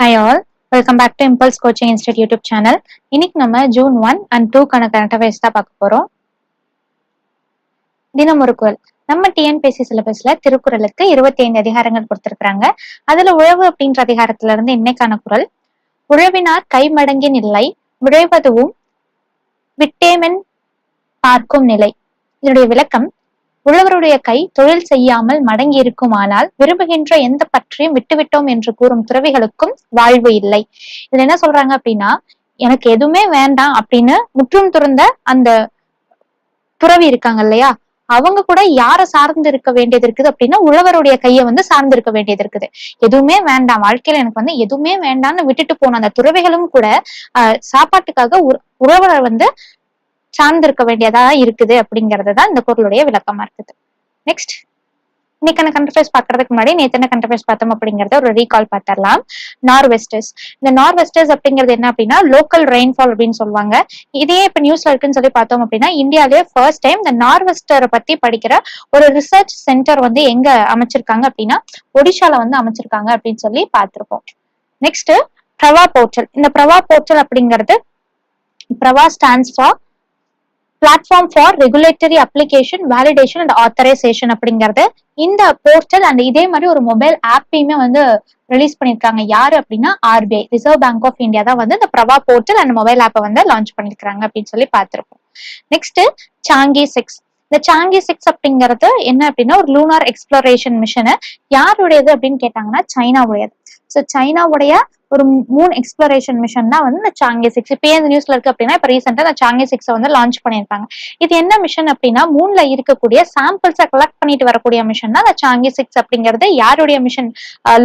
Hi all welcome back to impulse coaching institute YouTube channel இன்னைக்கு நம்ம June one and டூக்கான current affairs தான் பார்க்க போறோம். தினம் ஒரு குரல். நம்ம டிஎன்பிஎஸ்சி சிலபஸ்ல திருக்குறளுக்கு இருபத்தி ஐந்து அதிகாரங்கள் கொடுத்திருக்கிறாங்க. அதுல உழவு அப்படின்ற அதிகாரத்துல இருந்து இன்னைக்கான குரல். உழவினார் கைமடங்கின் நிலை விழைவதுவும் விட்டேமென் பார்க்கும் நிலை. இதனுடைய விளக்கம் உழவருடைய கை தொழில் செய்யாமல் மடங்கி இருக்குமானால் விரும்புகின்ற எந்த பற்றியும் விட்டுவிட்டோம் என்று கூறும் துறவிகளுக்கும் வாழ்வு இல்லை. இதுல என்ன சொல்றாங்க அப்படின்னா எனக்கு எதுவுமே வேண்டாம் அப்படின்னு முற்றும் துறந்த அந்த துறவி இருக்காங்க இல்லையா? அவங்க கூட யார சார்ந்து இருக்க வேண்டியது இருக்குது அப்படின்னா உழவருடைய கையை வந்து சார்ந்து இருக்க வேண்டியது இருக்குது. எதுவுமே வேண்டாம். வாழ்க்கையில எனக்கு வந்து எதுவுமே வேண்டாம்னு விட்டுட்டு போன அந்த துறவிகளும் கூட ஆஹ் சாப்பாட்டுக்காக உ- உழவரை வந்து சார்ந்திருக்க வேண்டியதா இருக்குது அப்படிங்கிறது தான் இந்த பொருளுடைய விளக்கமா இருக்குது. நெக்ஸ்ட் இன்னைக்கான கண்ட்ரிஃபைஸ் பாக்குறதுக்கு முன்னாடி நேற்று கண்ட்ரஃபேஸ் பார்த்தோம் அப்படிங்கறத ஒரு ரீகால் பார்த்தரலாம் நார்வெஸ்டர்ஸ் இந்த நார்வெஸ்டர்ஸ் அப்படிங்கிறது என்ன அப்படின்னா லோக்கல் ரெயின்ஃபால் அப்படின்னு சொல்லுவாங்க. இதே இப்ப நியூஸ்ல இருக்குன்னு சொல்லி பார்த்தோம் அப்படின்னா இந்தியாவிலேயே ஃபர்ஸ்ட் டைம் இந்த நார்வெஸ்டரை பத்தி படிக்கிற ஒரு ரிசர்ச் சென்டர் வந்து எங்க அமைச்சிருக்காங்க அப்படின்னா ஒடிஷால வந்து அமைச்சிருக்காங்க அப்படின்னு சொல்லி பார்த்திருப்போம். நெக்ஸ்ட் பிரவா போர்ட்டல் இந்த பிரவா போர்ட்டல் அப்படிங்கிறது Pravaah stands for platform for regulatory application validation and authorisation அப்படிங்கிறது இந்த போர்ட்டல் அண்ட் இதே மாதிரி ஒரு மொபைல் ஆப்பையுமே வந்து ரிலீஸ் பண்ணிருக்காங்க யாரு அப்படின்னா RBI reserve bank of India தான் வந்து இந்த பிரபா போர்ட்டல் அண்ட் மொபைல் ஆப்பை வந்து லான்ச் பண்ணிருக்காங்க அப்படின்னு சொல்லி பார்த்திருப்போம். நெக்ஸ்ட் சாங்கி சிக்ஸ் இந்த சாங்கி சிக்ஸ் அப்படிங்கிறது என்ன அப்படின்னா ஒரு லூனார் எக்ஸ்ப்ளோரேஷன் மிஷனு யாருடையது அப்படின்னு கேட்டாங்கன்னா சைனாவுடையது. ஸோ சைனாவுடைய ஒரு மூணு எக்ஸ்ப்ளரேஷன் மிஷன் தான் வந்து இந்த சாங்கே சிக்ஸ் இப்போ இந்த நியூஸ்ல இருக்கு அப்படின்னா இப்போ ரீசெண்டா இந்த சாங்கே சிக்ஸை வந்து லான்ச் பண்ணியிருக்காங்க. இது என்ன மிஷன் அப்படின்னா மூன்ல இருக்கக்கூடிய சாம்பிள்ஸை கலெக்ட் பண்ணிட்டு வரக்கூடிய மிஷன் தான் இந்த சாங்கே சிக்ஸ் அப்படிங்கிறது. யாருடைய மிஷன்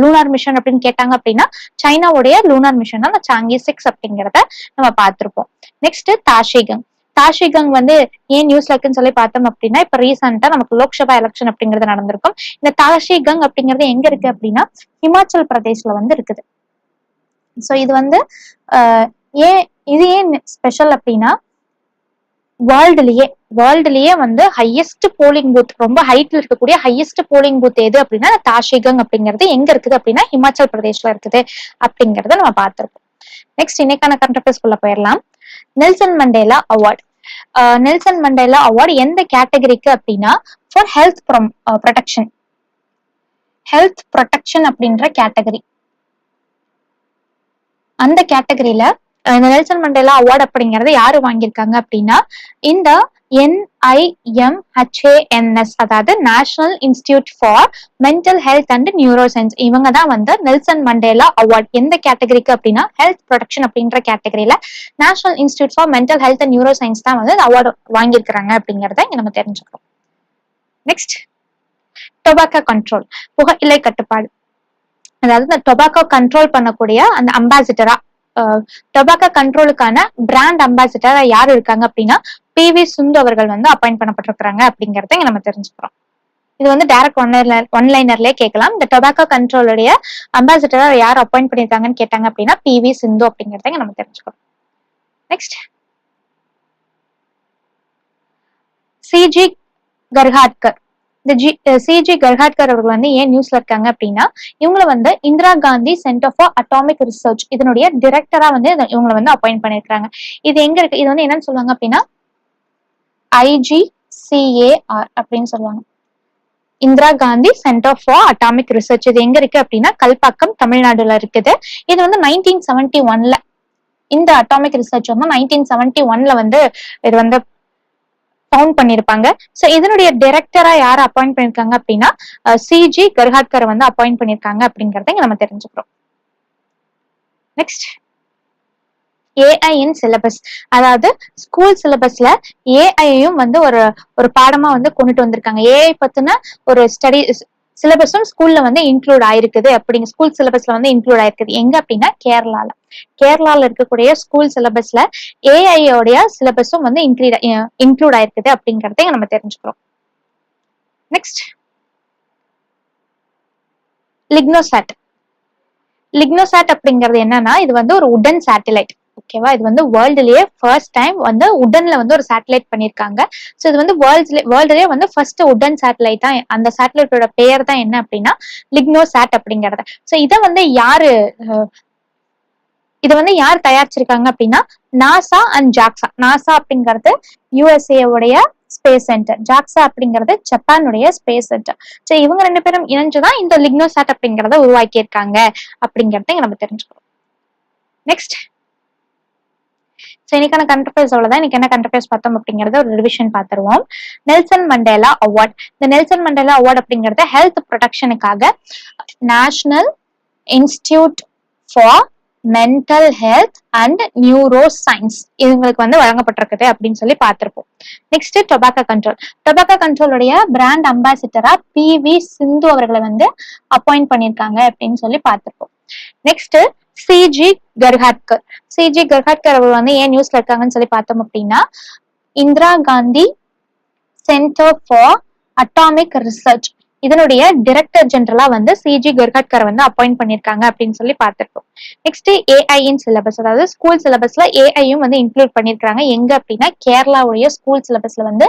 லூனார் மிஷன் அப்படின்னு கேட்டாங்க அப்படின்னா சைனாவுடைய லூனார் மிஷன் தான் இந்த சாங்கே சிக்ஸ் அப்படிங்கிறத நம்ம பார்த்திருப்போம். நெக்ஸ்ட் தாஷிகங் தாஷிகங் வந்து ஏன் நியூஸ்ல இருக்குன்னு சொல்லி பார்த்தோம் அப்படின்னா இப்ப ரீசெண்டா நமக்கு லோக்சபா எலெக்ஷன் அப்படிங்கிறது நடந்திருக்கும். இந்த தாஷிகங் அப்படிங்கிறது எங்க இருக்கு அப்படின்னா ஹிமாச்சல் பிரதேஷ்ல வந்து இருக்குது. சோ இது வந்து ஏன் இது ஏன் ஸ்பெஷல் அப்படின்னா வேர்ல்டுலயே வேர்ல்டுலயே வந்து ஹையஸ்ட் போலிங் பூத் ரொம்ப ஹைட்ல இருக்கக்கூடிய ஹையஸ்ட் போலிங் பூத் எது அப்படின்னா தாஷிகங் அப்படிங்கிறது எங்க இருக்குது அப்படின்னா ஹிமாச்சல் பிரதேஷ்ல இருக்குது அப்படிங்கறத நம்ம பார்த்திருக்கோம் நெக்ஸ்ட் இன்னைக்கான கண்ட்ரஃபர்ஸ்குள்ள போயிடலாம். Nelson Mandela award Nelson Mandela award எந்த கேட்டகரிக்கு அப்படின்னா for health protection health protection அப்படின்ற கேட்டகரி அந்த கேட்டகரியில uh, இந்த நெல்சன் மண்டேலா அவார்டு அப்படிங்கறது யாரு வாங்கியிருக்காங்க அப்படின்னா இந்த என்ஐஎம்ஹெச்ஏஎன்எஸ் அதாவது national institute for mental health and neuro science இவங்க தான் வந்து நெல்சன் மண்டேலா அவார்ட் எந்த கேட்டகரிக்கு அப்படின்னா ஹெல்த் ப்ரொடக்ஷன் அப்படின்ற கேட்டகரியில national institute for mental health and neuro science தான் வந்து அவார்டு வாங்கியிருக்கிறாங்க அப்படிங்கறத இங்க நம்ம தெரிஞ்சுக்கிறோம். நெக்ஸ்ட் டொபாக்கோ கண்ட்ரோல் புகையிலை கட்டுப்பாடு. அதாவது இந்த டொபாக்கோ கண்ட்ரோல் பண்ணக்கூடிய அந்த அம்பாசிடரா டொபாக்கோ கண்ட்ரோலுக்கான பிராண்ட் அம்பாசிடரா யார் இருக்காங்க அப்படின்னா பி வி சுந்து அவர்கள் வந்து அப்பாயிண்ட் பண்ணப்பட்டிருக்கிறாங்க அப்படிங்கறத இங்க நம்ம தெரிஞ்சுக்கிறோம். இது வந்து டைரக்ட் ஒன்லைனர் ஒன்லைனர்லயே கேட்கலாம். இந்த டொபாக்கோ கண்ட்ரோலுடைய அம்பாசிடரா யார் அப்பாயிண்ட் பண்ணிருக்காங்கன்னு கேட்டாங்க அப்படின்னா பி வி சிந்து அப்படிங்கறத நம்ம தெரிஞ்சுக்கிறோம். நெக்ஸ்ட் சிஜி கர்ஹாட்கர் இந்த ஜி சிஜி கர்ஹாட்கர் அவர்கள் வந்து ஏன் நியூஸ்ல இருக்காங்க அப்படின்னா இவங்கள வந்து Indira Gandhi centre for atomic research இதனுடைய டிரெக்டரா வந்து இவங்களை இவங்கள வந்து அப்பாயிண்ட் பண்ணிருக்காங்க இது எங்க இருக்கு? இது வந்து என்னன்னு சொல்லுவாங்க அப்படின்னா ஐஜிசிஏஆர் அப்படின்னு சொல்லுவாங்க. Indira Gandhi centre for atomic research இது எங்க இருக்கு அப்படின்னா கல்பாக்கம் தமிழ்நாடுல இருக்குது. இது வந்து நைன்டீன் செவன்டி ஒன்ல இந்த அட்டாமிக் ரிசர்ச் வந்து நைன்டீன் செவன்டி ஒன்ல வந்து இது வந்து ஃபவுண்ட் பண்ணிருப்பாங்க. சோ இதனுடைய டைரக்டரா யார் அப்பாயிண்ட் பண்ணிருக்காங்க அப்படின்னா சிஜி கர்ஹாட்கரை வந்து அப்பாயிண்ட் பண்ணிருக்காங்க அப்படிங்கறத நம்ம தெரிஞ்சுக்கிறோம். நெக்ஸ்ட் ஏஐயின் சிலபஸ் அதாவது ஸ்கூல் சிலபஸ்ல ஏஐயும் வந்து ஒரு ஒரு பாடமா வந்து கொண்டுட்டு வந்திருக்காங்க. ஏஐ பத்தின ஒரு ஸ்டடி சிலபஸும் ஸ்கூல்ல வந்து இன்க்ளூட் ஆயிருக்குது. அப்படிங்க ஸ்கூல் சிலபஸ்ல வந்து இன்க்ளூட் ஆயிருக்குது. எங்க அப்படின்னா கேரளால. கேரளால இருக்கக்கூடிய ஸ்கூல் சிலபஸ்ல ஏஐயோடைய சிலபஸும் வந்து இன்க்ளீட் இன்க்ளூட் ஆயிருக்குது அப்படிங்கறத நம்ம தெரிஞ்சுக்கிறோம். நெக்ஸ்ட் லிக்னோசாட் லிக்னோசாட் அப்படிங்கிறது என்னன்னா இது வந்து ஒரு உடன் சேட்டலைட் ஓகேவா? இது வந்து வேர்ல்டுலயே ஃபர்ஸ்ட் டைம் வந்து உடன்ல வந்து ஒரு சேட்டலைட் பண்ணியிருக்காங்க ஸோ இது வந்து வேர்ல்ட்ல வேர்ல்டுலயே வந்து ஃபர்ஸ்ட் உடன் சேட்டலைட் தான் அந்த சேட்டலைட்டோட பேர் தான் என்ன அப்படின்னா லிக்னோ சேட் அப்படிங்கறது. ஸோ இதை வந்து யாரு இதை வந்து யார் தயாரிச்சிருக்காங்க அப்படின்னா நாசா அண்ட் ஜாக்ஸா நாசா அப்படிங்கிறது யூஎஸ்ஏவுடைய ஸ்பேஸ் சென்டர் ஜாக்ஸா அப்படிங்கிறது ஜப்பானுடைய ஸ்பேஸ் சென்டர் ஸோ இவங்க ரெண்டு பேரும் இணைஞ்சுதான் இந்த லிக்னோசாட் அப்படிங்கிறத உருவாக்கி இருக்காங்க அப்படிங்கறத இங்க நம்ம தெரிஞ்சுக்கிறோம் நெக்ஸ்ட் ஸோ இன்னைக்கான கண்டர்ஃபேஸ் அவ்வளோதான் இன்னைக்கு என்ன கண்டர்ஃபேஸ் பார்த்தோம் அப்படிங்கறத ஒரு ரிவிஷன் பார்த்துருவோம். நெல்சன் மண்டேலா அவார்ட் இந்த நெல்சன் மண்டேலா அவார்ட் அப்படிங்கறது health ப்ரொடெக்ஷனுக்காக national institute for mental health and neuro science இவங்களுக்கு வந்து வழங்கப்பட்டிருக்குது அப்படின்னு சொல்லி பார்த்திருப்போம். நெக்ஸ்ட் டொபாக்கோ கண்ட்ரோல் டொபாக்கோ கண்ட்ரோலுடைய பிராண்ட் அம்பாசிடரா பி வி சிந்து அவர்களை வந்து அப்பாயிண்ட் பண்ணியிருக்காங்க அப்படின்னு சொல்லி பார்த்திருப்போம். Next C G Karhadkar C G Karhadkar அவர் வந்து ஏன் நியூஸ்ல இருக்காங்கன்னு சொல்லி பார்த்தோம் அப்படின்னா Indira Gandhi centre for atomic research இதனுடைய டிரெக்டர் ஜெனரலா வந்து சிஜி கர்காட்கர் வந்து அப்பாயிண்ட் பண்ணிருக்காங்க அப்படின்னு சொல்லி பார்த்துருக்கோம். நெக்ஸ்ட் ஏஐஇன் சிலபஸ் அதாவது ஸ்கூல் சிலபஸ்ல ஏஐயும் வந்து இன்க்ளூட் பண்ணிருக்காங்க எங்க அப்படின்னா கேரளாவுடைய ஸ்கூல் சிலபஸ்ல வந்து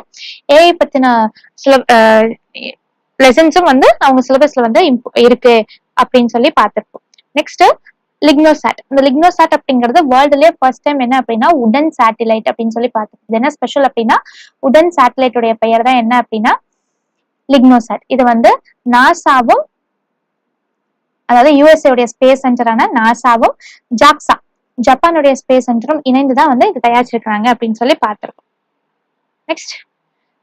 ஏஐ பத்தின சில லெசன்ஸும் வந்து அவங்க சிலபஸ்ல வந்து இருக்கு அப்படின்னு சொல்லி பார்த்திருப்போம் நெக்ஸ்ட் லிக்னோசாட் இந்த லிக்னோசாட் அப்படிங்கிறது வேர்ல்டுலயே ஃபர்ஸ்ட் டைம் என்ன அப்படின்னா உடன் சேட்டிலைட் அப்படின்னு சொல்லி பார்த்துருக்கு இது என்ன ஸ்பெஷல் அப்படின்னா உடன் சாட்டிலைட்டுடைய பெயர் தான் என்ன அப்படின்னா லிக்னோசாட் இது வந்து நாசாவும் அதாவது யுஎஸ்ஏ உடைய ஸ்பேஸ் சென்டரான நாசாவும் ஜாக்ஸா ஜப்பானுடைய ஸ்பேஸ் சென்டரும் இணைந்துதான் வந்து இது தயாரிச்சிருக்கிறாங்க அப்படின்னு சொல்லி பார்த்திருக்கோம். நெக்ஸ்ட்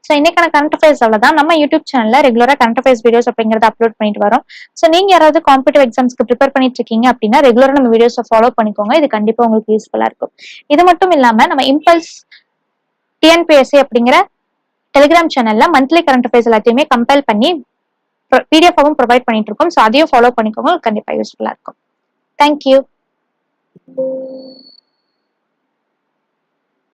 ஸோ இன்னைக்கான கரண்ட் அஃபேர்ஸ் அவ்வளோதான் நம்ம யூடியூப் சேனல்ல ரெகுலரா கரண்ட் அஃபேர்ஸ் வீடியோஸ் அப்படிங்கறத அப்லோட் பண்ணிட்டு வரோம். ஸோ நீங்க யாராவது காம்படிட்டிவ் எக்ஸாம்ஸ்க்கு ப்ரிப்பேர் பண்ணிட்டு இருக்கீங்க அப்படின்னா ரெகுலரா நம்ம வீடியோஸை ஃபாலோ பண்ணிக்கோங்க. இது கண்டிப்பா உங்களுக்கு யூஸ்ஃபுல்லா இருக்கும். இது மட்டும் இல்லாம நம்ம இம்பல்ஸ் டிஎன்பிஎஸ்சி அப்படிங்கிற டெலிகிராம் சேனல்ல மந்த்லி கரண்ட் அஃபேர்ஸ் எல்லாத்தையுமே கம்பேர் பண்ணி பிடிஎஃபாவும் ப்ரொவைட் பண்ணிட்டு இருக்கோம். ஸோ அதையும் ஃபாலோ பண்ணிக்கோங்க. கண்டிப்பாக கண்டிப்பா யூஸ்ஃபுல்லா இருக்கும். தேங்க்யூ